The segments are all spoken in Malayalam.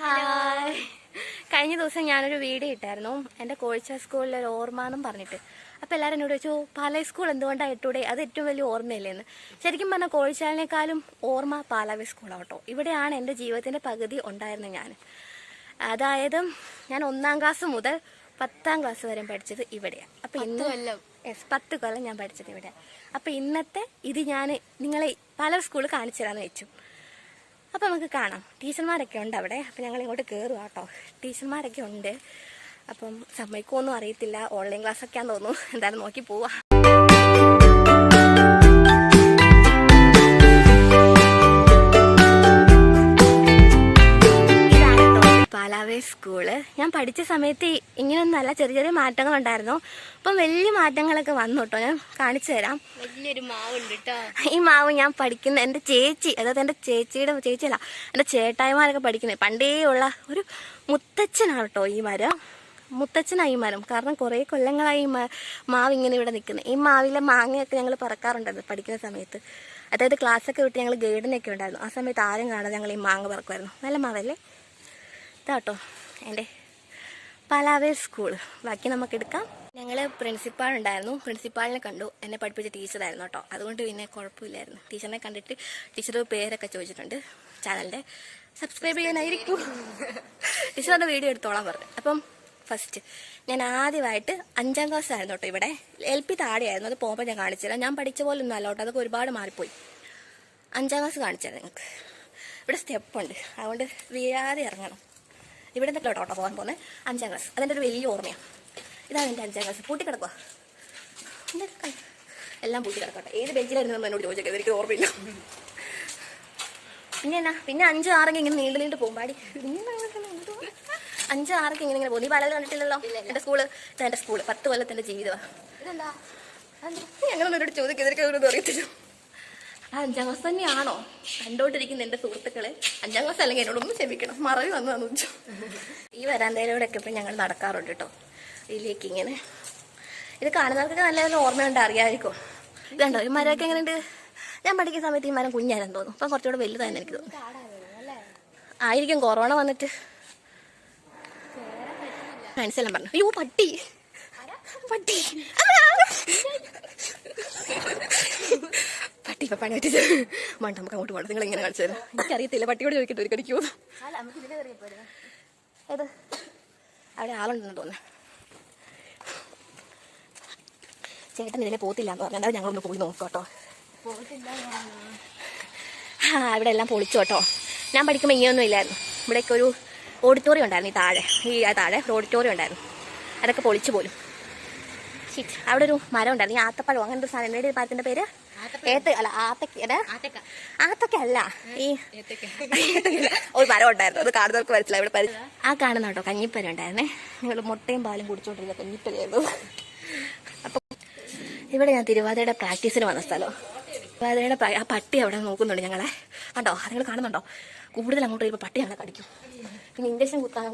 ഹായ്. കഴിഞ്ഞ ദിവസം ഞാനൊരു വീഡിയോ ഇട്ടായിരുന്നു. എന്റെ കോഴിച്ച സ്കൂളിൽ ഒരു ഓർമ്മ എന്നും പറഞ്ഞിട്ട്. അപ്പോൾ എല്ലാവരും എന്നോട് ചോദിച്ചു പാല സ്കൂൾ എന്തുകൊണ്ടാണ് ഇട്ടൂടെ? അത് ഏറ്റവും വലിയ ഓർമ്മയില്ലെന്ന്? ശരിക്കും പറഞ്ഞാൽ കോഴിച്ചാലിനേക്കാളും ഓർമ്മ പാലാവി സ്കൂളാണ് കേട്ടോ ഇവിടെയാണ് എന്റെ ജീവിതത്തിന്റെ പകുതി ഉണ്ടായിരുന്നത് ഞാൻ. അതായത് ഞാൻ ഒന്നാം ക്ലാസ് മുതൽ പത്താം ക്ലാസ് വരെ പഠിച്ചത് ഇവിടെയാണ് അപ്പോൾ ഇന്ന് കൊല്ലം. യെസ് പത്ത് കൊല്ലം ഞാൻ പഠിച്ചത് ഇവിടെ അപ്പോൾ ഇന്നത്തെ ഇത് ഞാൻ നിങ്ങളെ പല സ്കൂളിൽ കാണിച്ചു തരാമെന്ന് വെച്ചു. അപ്പം നമുക്ക് കാണാം. ടീച്ചർമാരൊക്കെ ഉണ്ട് അവിടെ. അപ്പം ഞങ്ങൾ ഇങ്ങോട്ട് കയറുക കേട്ടോ ടീച്ചർമാരൊക്കെ ഉണ്ട്. അപ്പം സമ്മതിക്കുമൊന്നും അറിയത്തില്ല. ഓൺലൈൻ ക്ലാസ് ഒക്കെ ആണെന്ന് തോന്നുന്നു. എന്തായാലും നോക്കി പോവാ. കേട്ടോ പാലാവേ സ്കൂൾ. ഞാൻ പഠിച്ച സമയത്ത് ഇങ്ങനെയൊന്നല്ല ചെറിയ ചെറിയ മാറ്റങ്ങൾ ഉണ്ടായിരുന്നു അപ്പം വലിയ മാറ്റങ്ങളൊക്കെ വന്നു കേട്ടോ ഞാൻ കാണിച്ചു തരാം. വലിയൊരു മാവുണ്ട് കേട്ടോ ഈ മാവ് ഞാൻ പഠിക്കുന്ന എന്റെ ചേച്ചി അതായത് എന്റെ ചേച്ചിയുടെ ചേച്ചിയല്ല എന്റെ ചേട്ടായിമാരൊക്കെ പഠിക്കുന്നത് പണ്ടേ ഉള്ള ഒരു മുത്തച്ഛനാണ് കേട്ടോ ഈ മരം. മുത്തച്ഛനായി മരം. കാരണം കുറേ കൊല്ലങ്ങളായി ഈ മാവ് ഇങ്ങനെ ഇവിടെ നിൽക്കുന്നത് ഈ മാവിലെ മാങ്ങയൊക്കെ ഞങ്ങൾ പറക്കാറുണ്ടായിരുന്നു പഠിക്കുന്ന സമയത്ത്. അതായത് ക്ലാസ്സൊക്കെ വിട്ട് ഞങ്ങൾ ഗൈഡിനൊക്കെ ഉണ്ടായിരുന്നു. ആ സമയത്ത് ആരും കാണാതെ ഞങ്ങൾ ഈ മാങ്ങ പറക്കുമായിരുന്നു. നല്ല മാവല്ലേ? ഇതാട്ടോ. എന്റെ പലാവേ സ്കൂൾ. ബാക്കി നമുക്ക് എടുക്കാം. ഞങ്ങൾ പ്രിൻസിപ്പാൾ ഉണ്ടായിരുന്നു. പ്രിൻസിപ്പാളിനെ കണ്ടു. എന്നെ പഠിപ്പിച്ച ടീച്ചറായിരുന്നു കേട്ടോ. അതുകൊണ്ട് പിന്നെ കുഴപ്പമില്ലായിരുന്നു. ടീച്ചറിനെ കണ്ടിട്ട് ടീച്ചർ പേരൊക്കെ ചോദിച്ചിട്ടുണ്ട് ചാനലിന്റെ. സബ്സ്ക്രൈബ് ചെയ്യാനായിരിക്കും. ടീച്ചറിന്റെ വീഡിയോ എടുത്തോളാൻ പറഞ്ഞു. അപ്പം ഫസ്റ്റ് ഞാൻ ആദ്യമായിട്ട് അഞ്ചാം ക്ലാസ് ആയിരുന്നു കേട്ടോ ഇവിടെ. എൽ പി താഴെയായിരുന്നു. അത് പോകുമ്പോൾ ഞാൻ കാണിച്ചില്ല ഞാൻ പഠിച്ച പോലെ ഒന്നും അല്ല കേട്ടോ. അതൊക്കെ ഒരുപാട് മാറിപ്പോയി. അഞ്ചാം ക്ലാസ് കാണിച്ചത് നിങ്ങൾക്ക് ഇവിടെ സ്റ്റെപ്പുണ്ട് അതുകൊണ്ട് വീഴാതെ ഇറങ്ങണം. ഇവിടെ നിന്നൊക്കെ കേട്ടോ പോകാൻ പോകുന്നത് അഞ്ചാം ക്ലാസ് അതെന്റെ ഒരു വലിയ ഓർമ്മയാണ് ഇതാണ് എന്റെ അഞ്ചാം ക്ലാസ് പൂട്ടി കിടക്കുക എല്ലാം പൂട്ടി കിടക്കട്ടെ. ഏത് ബെഞ്ചിലായിരുന്നു എന്ന് എന്നോട് ചോദിച്ചത് എനിക്ക് ഓർമ്മയില്ല. പിന്നെ എന്നാ? പിന്നെ അഞ്ച് ആറൊക്കെ ഇങ്ങനെ നീണ്ടു നീണ്ടു പോകും. പാടി. അഞ്ച് ആറൊക്കെ ഇങ്ങനെ ഇങ്ങനെ പോകും. നീ പലരും കണ്ടിട്ടില്ലല്ലോ? എന്റെ സ്കൂൾ. എന്റെ എന്റെ സ്കൂൾ. പത്ത് കൊല്ലത്തിന്റെ ജീവിതമാണ് ഇതെന്താ? ഞങ്ങളൊന്നും ഒരു ചോദിക്കും ഇതൊക്കെ ഒന്നും അറിയത്തില്ല. അഞ്ചാം ക്ലാസ് തന്നെയാണോ? കണ്ടോണ്ടിരിക്കുന്ന എന്റെ സുഹൃത്തുക്കളെ അഞ്ചാം ക്ലാസ് അല്ലെങ്കിൽ എന്നോടൊന്നും ക്ഷമിക്കണം. മറവി വന്നു വെച്ചു. ഈ വരാന്തയിലൂടെ ഒക്കെ ഇപ്പം ഞങ്ങൾ നടക്കാറുണ്ട് കേട്ടോ ഇതിലേക്ക് ഇങ്ങനെ. ഇത് കാണുന്നവർക്കൊക്കെ നല്ല നല്ല ഓർമ്മയുണ്ട് അറിയാമായിരിക്കും. ഇതുണ്ടോ ഈ മരമൊക്കെ എങ്ങനെയുണ്ട്? ഞാൻ പഠിക്കുന്ന സമയത്ത് ഈ മരം കുഞ്ഞായിരുന്നു തോന്നുന്നു. അപ്പം കുറച്ചുകൂടെ വലുതായെന്ന് എനിക്ക് തോന്നുന്നു. ആയിരിക്കും കൊറോണ വന്നിട്ട്. മനസ്സിലാൻ പറഞ്ഞു അയ്യോ പട്ടി. പട്ടി. ഇപ്പൊ പണി പറ്റിച്ച് മണ്ട നമുക്ക് അങ്ങോട്ട് പോകണം നിങ്ങൾ ഇങ്ങനെ കാണിച്ചു തരാം. എനിക്കറിയത്തില്ല പട്ടിയോട് ചോദിക്കട്ടെ ഒരു കടിക്കൂ ഏത്? അവിടെ ആളുണ്ടെന്ന് തോന്നുന്നു. ചേട്ടൻ ഇതിലെ പോത്തില്ല എന്ന് പറഞ്ഞാൽ ഞങ്ങളൊന്ന് പോയി നോക്കാം കേട്ടോ. ആ ഇവിടെ എല്ലാം പൊളിച്ചു കേട്ടോ. ഞാൻ പഠിക്കുമ്പോൾ ഇങ്ങനെയൊന്നും ഇല്ലായിരുന്നു. ഇവിടെയൊക്കെ ഒരു ഓഡിറ്റോറിയം ഉണ്ടായിരുന്നു ഈ താഴെ. ഈ ആ താഴെ ഒരു ഓഡിറ്റോറിയം ഉണ്ടായിരുന്നു. അതൊക്കെ പൊളിച്ചു പോലും. അവിടെ ഒരു മരം ഉണ്ടായിരുന്നു. ഈ ആത്തപ്പഴം അങ്ങനത്തെ സാധനം. എന്നോട് ഈ പേര്? ഏത്ത അല്ല ആത്തക്ക? ആത്തക്ക അല്ല ഈ ഒരു മരം ഉണ്ടായിരുന്നു അത് കാണുന്നവർക്ക് മനസ്സിലായി. ഇവിടെ പരിചയം ആ കാണുന്ന കേട്ടോ കഞ്ഞിപ്പര ഉണ്ടായിരുന്നേ. നിങ്ങൾ മുട്ടയും പാലും കുടിച്ചോണ്ടിരുന്ന കഞ്ഞിപ്പരയായിരുന്നു. അപ്പൊ ഇവിടെ ഞാൻ തിരുവാതിരയുടെ പ്രാക്ടീസിന് വന്ന സ്ഥലം. തിരുവാതിരയുടെ ആ പട്ടി അവിടെ നോക്കുന്നുണ്ട് ഞങ്ങളെ. കണ്ടോ? നിങ്ങൾ കാണുന്നുണ്ടോ? കൂടുതൽ അങ്ങോട്ട് വരുമ്പോൾ പട്ടി ഞങ്ങളെ കടിക്കും. പിന്നെ ഇൻഡക്ഷൻ കുത്താൻ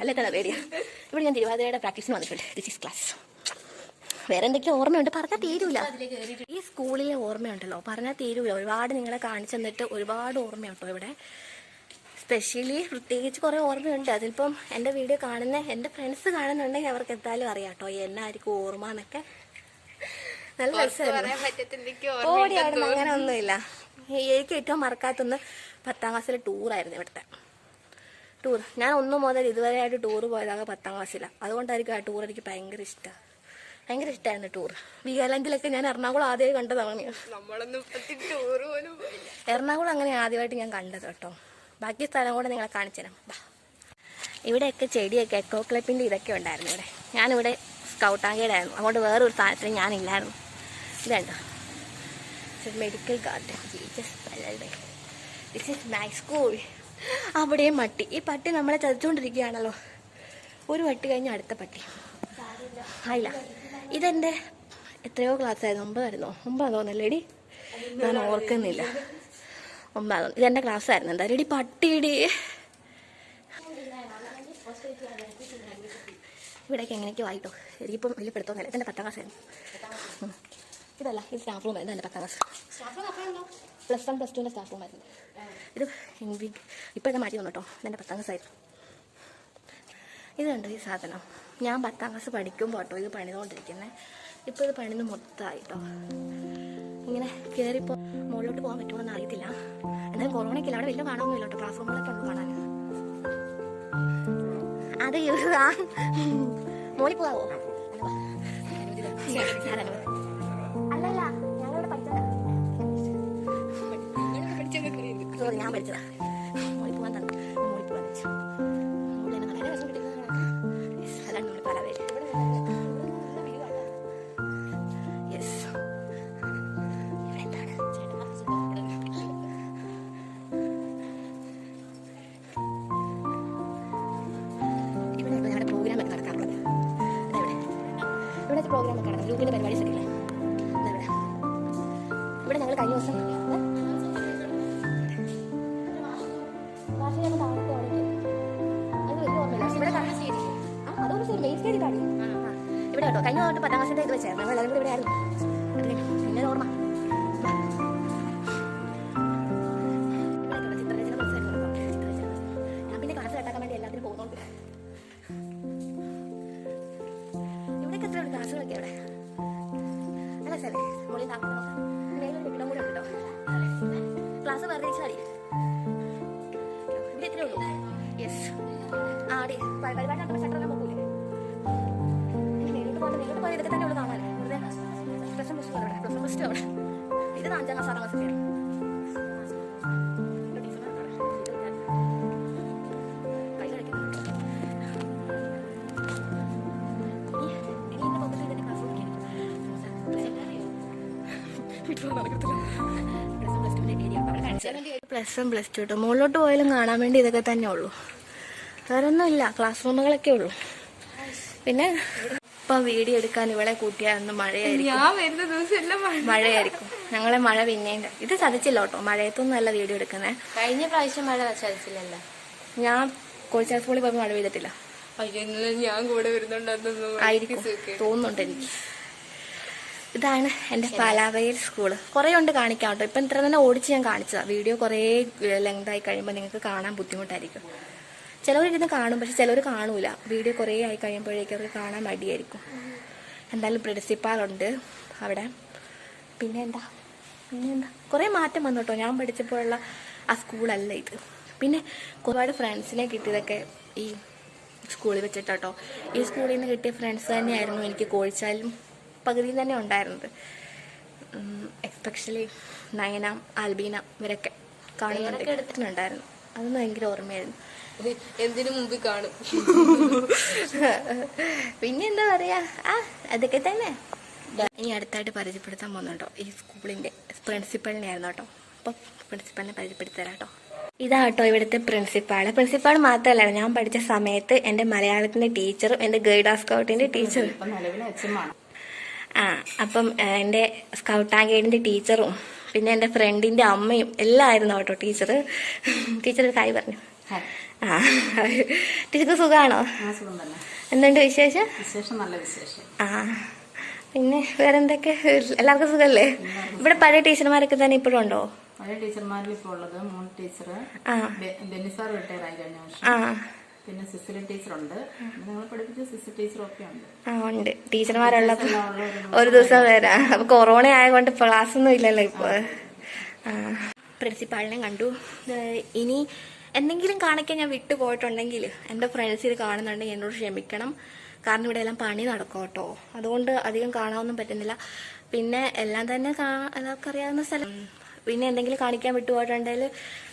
അല്ലേ തന്നെ പേടിയാണ് ഇവിടെ ഞാൻ തിരുവാതിരയുടെ പ്രാക്ടീസിന് വന്നിട്ടുണ്ട്. ദിസ് ഈസ് ക്ലാസ് വേറെ എന്തൊക്കെയോ ഓർമ്മയുണ്ട് പറഞ്ഞാൽ തീരൂല. ഈ സ്കൂളിലെ ഓർമ്മയുണ്ടല്ലോ? പറഞ്ഞാൽ തീരൂല. ഒരുപാട് നിങ്ങളെ കാണിച്ചു തന്നിട്ട് ഒരുപാട് ഓർമ്മയുണ്ടോ ഇവിടെ? സ്പെഷ്യലി പ്രത്യേകിച്ച് കുറേ ഓർമ്മയുണ്ട്. അതിലിപ്പം എന്റെ വീഡിയോ കാണുന്ന എന്റെ ഫ്രണ്ട്സ് കാണുന്നുണ്ടെങ്കിൽ അവർക്ക് എന്തായാലും അറിയാം കേട്ടോ എന്നായിരിക്കും ഓർമ്മ എന്നൊക്കെ. നല്ല രസമായിരുന്നു ഓടിയാടുന്ന അങ്ങനെ ഒന്നുമില്ല എനിക്ക് ഏറ്റവും മറക്കാത്തൊന്ന് പത്താം ക്ലാസ്സിലെ ടൂറായിരുന്നു ഇവിടുത്തെ. ടൂർ ഞാൻ ഒന്നു മുതൽ ഇതുവരെ ആയിട്ട് ടൂർ പോയതാകെ പത്താം ക്ലാസ്സിലാണ് അതുകൊണ്ടായിരിക്കും ആ ടൂർ എനിക്ക് ഭയങ്കര ഇഷ്ടമാണ് ഭയങ്കര ഇഷ്ടമായിരുന്നു ടൂർ വീഗാലാൻഡിലൊക്കെ ഞാൻ എറണാകുളം ആദ്യമായി കണ്ടതാണ് എറണാകുളം അങ്ങനെ ആദ്യമായിട്ട് ഞാൻ കണ്ടത് കേട്ടോ. ബാക്കി സ്ഥലം കൂടെ നിങ്ങളെ കാണിച്ചു തരാം. ഇവിടെയൊക്കെ ചെടിയൊക്കെ എക്കോ ക്ലബിന്റെ ഇതൊക്കെ ഉണ്ടായിരുന്നു ഇവിടെ. ഞാനിവിടെ സ്കൗട്ട് അങ്ങോട്ട് വേറൊരു സ്ഥാനത്തിന് ഞാനില്ലായിരുന്നു. ഇതുണ്ടോ medical garden Jesus this is my school അവിടെയും പട്ടി. ഈ പട്ടി നമ്മളെ ചതിച്ചുകൊണ്ടിരിക്കുകയാണല്ലോ ഒരു പട്ടി കഴിഞ്ഞ് അടുത്ത പട്ടി. ആയില്ല. ഇതെന്റെ എത്രയോ ക്ലാസ് ആയിരുന്നു ഒമ്പതായിരുന്നോ. ഒമ്പതാ തോന്നല്ലേടി ഞാൻ ഓർക്കുന്നില്ല. ഒമ്പതാ ഇതെന്റെ ക്ലാസ് ആയിരുന്നു. എന്താ റെഡി പട്ടിയിടി? ഇവിടേക്ക് എങ്ങനെയൊക്കെ വായിട്ടോ എനിക്കിപ്പം വലിയ പിടുത്തമൊന്നുമില്ല ഇതെന്റെ പത്താം ക്ലാസ് ആയിരുന്നു. ഇതല്ല ഇത് സ്റ്റാഫ് റൂം ആയിരുന്നു. എന്റെ പത്താം ക്ലാസ് പ്ലസ് വൺ പ്ലസ് ടുവിന്റെ സ്റ്റാഫ് റൂം ആയിരുന്നു. ഇത് ഇപ്പം ഇത് മാറ്റി തന്നു കേട്ടോ ഇതെന്റെ പത്താം ക്ലാസ് ആയിരുന്നു. ഇത് കണ്ടോ ഈ സാധനം. ഞാൻ പത്താം ക്ലാസ് പഠിക്കുമ്പോൾ കേട്ടോ ഇത് പണിതുകൊണ്ടിരിക്കുന്നത് ഇപ്പോൾ ഇത് പണിത് മൊത്തമായി കേട്ടോ ഇങ്ങനെ കയറിപ്പോൾ മുകളിലോട്ട് പോകാൻ പറ്റുമോ എന്ന് അറിയത്തില്ല എന്നാൽ കൊറോണയ്ക്കില്ല അവിടെ വലിയ കാണാമൊന്നുമില്ല കേട്ടോ ക്ലാസ് റൂമിലൊക്കെ ഉണ്ട് കാണാൻ അത് മോളിൽ പോകാവോ അല്ലല്ല പഠിച്ചതാ ഞാൻ പഠിച്ചതാ. പ്രോഗ്രാം ഒക്കെ നടക്കുന്നത് ഗ്രൂപ്പിന്റെ പരിപാടി ഒക്കെ ഇവിടെ. ഞങ്ങൾ കഴിഞ്ഞ ദിവസം ഇവിടെ കേട്ടോ. കഴിഞ്ഞ തൊട്ട് പത്താം ക്ലാസ്സിന്റെ ഇത് വെച്ചായിരുന്നു. ഞങ്ങൾ എല്ലാവരും കൂടി ഇവിടെ ആയിരുന്നു. അത് പിന്നെ ഓർമ്മ. പ്ലസ് വൺ പ്ലസ് ടു കേട്ടോ മുകളിലോട്ട് പോയാലും കാണാൻ വേണ്ടി ഇതൊക്കെ തന്നെ ഉള്ളൂ. വേറെ ഒന്നുമില്ല. ക്ലാസ് റൂമുകളൊക്കെ ഉള്ളൂ. പിന്നെ ഇപ്പൊ വീഡിയോ എടുക്കാൻ ഇവളെ കൂട്ടിയായിരുന്നു മഴയായിരിക്കും. മഴയായിരിക്കും. ഞങ്ങളെ മഴ പിന്നെയും ഇത് ചതിച്ചില്ല കേട്ടോ. മഴയത്തൊന്നും അല്ല വീഡിയോ എടുക്കുന്നേ. കഴിഞ്ഞ പ്രാവശ്യം മഴ ചതിച്ചില്ലല്ലോ. ഞാൻ കോഴിച്ചാൽ സ്കൂളിൽ പോയി മഴ പെയ്തിട്ടില്ല. അയ്യോ ഇന്നലെ ഞാൻ കൂടെ വരുന്നുണ്ടെന്നൊന്നും ആയിരിക്കും. തോന്നുന്നുണ്ട് എനിക്ക്. ഇതാണ് എന്റെ പാലാവയൽ സ്കൂൾ. കുറേ ഉണ്ട് കാണിക്കാം കേട്ടോ ഇപ്പം ഇത്ര തന്നെ ഓടിച്ച് ഞാൻ കാണിച്ചതാണ് വീഡിയോ കുറേ ലെങ്ത് ആയി കഴിയുമ്പോൾ നിങ്ങൾക്ക് കാണാൻ ബുദ്ധിമുട്ടായിരിക്കും. ചിലവരിരുന്ന് കാണും പക്ഷെ ചിലവർ കാണൂല. വീഡിയോ കുറേ ആയി കഴിയുമ്പോഴേക്കും അവർക്ക് കാണാൻ മടിയായിരിക്കും. എന്തായാലും പ്രിൻസിപ്പാളുണ്ട് അവിടെ. പിന്നെ എന്താ? പിന്നെ എന്താ? കുറേ മാറ്റം വന്നു കേട്ടോ ഞാൻ പഠിച്ചപ്പോഴുള്ള ആ സ്കൂളല്ല ഇത്. പിന്നെ ഒരുപാട് ഫ്രണ്ട്സിനെ കിട്ടിയതൊക്കെ ഈ സ്കൂളിൽ വെച്ചിട്ടോ ഈ സ്കൂളിൽ നിന്ന് കിട്ടിയ ഫ്രണ്ട്സ് തന്നെയായിരുന്നു എനിക്ക് കോഴിച്ചാലും പകുതിയിൽ തന്നെ ഉണ്ടായിരുന്നത്. എസ്പെഷ്യലി നയന ആൽബീന ഇവരൊക്കെ കാണുന്നുണ്ട്. എടുത്തിട്ടുണ്ടായിരുന്നു. അതൊന്നും ഭയങ്കര ഓർമ്മയായിരുന്നു. എന്തിനു മുമ്പ് കാണും? പിന്നെ എന്താ പറയാ? ആ അതൊക്കെ തന്നെ. ഇനി അടുത്തായിട്ട് പരിചയപ്പെടുത്താൻ പോകുന്നുണ്ടോ? ഈ സ്കൂളിന്റെ പ്രിൻസിപ്പളിനെ ആയിരുന്നു കേട്ടോ. അപ്പൊ പ്രിൻസിപ്പളിനെ പരിചയപ്പെടുത്തരാം കേട്ടോ. ഇതാ കേട്ടോ ഇവിടുത്തെ പ്രിൻസിപ്പാൾ. പ്രിൻസിപ്പാൾ മാത്രമല്ല ഞാൻ പഠിച്ച സമയത്ത് എന്റെ മലയാളത്തിന്റെ ടീച്ചറും എന്റെ ഗൈഡ് സ്കൗട്ടിന്റെ ടീച്ചറും. ആ അപ്പം എന്റെ സ്കൗട്ട് ആൻഡ് ഗൈഡിന്റെ ടീച്ചറും പിന്നെ എന്റെ ഫ്രണ്ടിന്റെ അമ്മയും എല്ലാം ആയിരുന്നു കേട്ടോ ടീച്ചർ ടീച്ചർ കായ് പറഞ്ഞു. ആ ടീച്ചർക്ക് സുഖമാണോ? എന്തുണ്ട് വിശേഷം? വിശേഷം നല്ല വിശേഷം. ആ പിന്നെ വേറെ എന്തൊക്കെ എല്ലാവർക്കും സുഖമല്ലേ? ഇവിടെ പഴയ ടീച്ചർമാരൊക്കെ തന്നെ ഇപ്പോഴും ഉണ്ടോ? പഴയ ടീച്ചർമാരിൽ ഇപ്പോൾ ഉള്ളത് മൂന്ന് ടീച്ചർ ആ. ബെന്നിസാർ റിട്ടയർ ആയി കഴിഞ്ഞ വർഷം. ആ. പിന്നെ സിസിലി ടീച്ചറുണ്ട്. നിങ്ങൾ പഠിപ്പിച്ച സിസി ടീച്ചറും ഒക്കെ ഉണ്ട്. ആ ഉണ്ട്. ടീച്ചർമാരുള്ളപ്പോ എല്ലാം ഒരു ദിവസം വരാം. അപ്പൊ കൊറോണ ആയതുകൊണ്ട് ക്ലാസ് ഒന്നും ഇല്ലല്ലോ ഇപ്പൊ. പ്രിൻസിപ്പാളിനെ കണ്ടു. ഇനി എന്തെങ്കിലും കാണിക്കാൻ ഞാൻ വിട്ടുപോയിട്ടുണ്ടെങ്കിൽ എന്റെ ഫ്രണ്ട്സ് ഇത് കാണുന്നുണ്ടെങ്കിൽ എന്നോട് ക്ഷമിക്കണം. കാരണം ഇവിടെ എല്ലാം പണി നടക്കും കേട്ടോ. അതുകൊണ്ട് അധികം കാണാനൊന്നും പറ്റുന്നില്ല. പിന്നെ എല്ലാം തന്നെ എല്ലാവർക്കും അറിയാവുന്ന സ്ഥലം. പിന്നെ എന്തെങ്കിലും കാണിക്കാൻ വിട്ടുപോയിട്ടുണ്ടെങ്കിൽ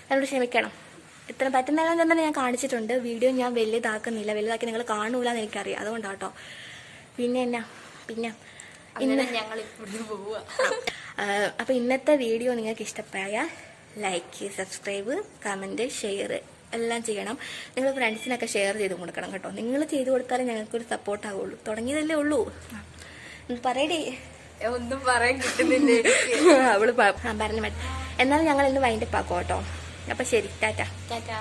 എന്നോട് ക്ഷമിക്കണം. ഇത്ര പറ്റുന്നതെല്ലാം തന്നെ ഞാൻ കാണിച്ചിട്ടുണ്ട്. വീഡിയോ ഞാൻ വലുതാക്കുന്നില്ല. വലുതാക്കി നിങ്ങൾ കാണൂല എന്ന് എനിക്കറിയാം. അതുകൊണ്ടാണ് കേട്ടോ പിന്നെ എന്നാ? പിന്നെ ഇന്ന് ഞങ്ങൾ ഇപ്പോഴും പോവുക അപ്പോൾ അപ്പൊ ഇന്നത്തെ വീഡിയോ നിങ്ങൾക്ക് ഇഷ്ടപ്പെടായ ലൈക്ക് സബ്സ്ക്രൈബ് കമന്റ് ഷെയർ എല്ലാം ചെയ്യണം. നിങ്ങൾ ഫ്രണ്ട്സിനൊക്കെ ഷെയർ ചെയ്ത് കൊടുക്കണം കേട്ടോ. നിങ്ങൾ ചെയ്ത് കൊടുത്താലേ ഞങ്ങൾക്കൊരു സപ്പോർട്ട് ആവുള്ളൂ. തുടങ്ങിയതല്ലേ ഉള്ളൂ. പറയടേ. ഒന്നും പറയാൻ കിട്ടുന്നില്ലേ. അവൾ പറഞ്ഞു എന്നാലും ഞങ്ങൾ ഇന്ന് വൈൻഡപ്പ് ആക്കോ കേട്ടോ. അപ്പൊ ശരി ടാറ്റ ടാറ്റാ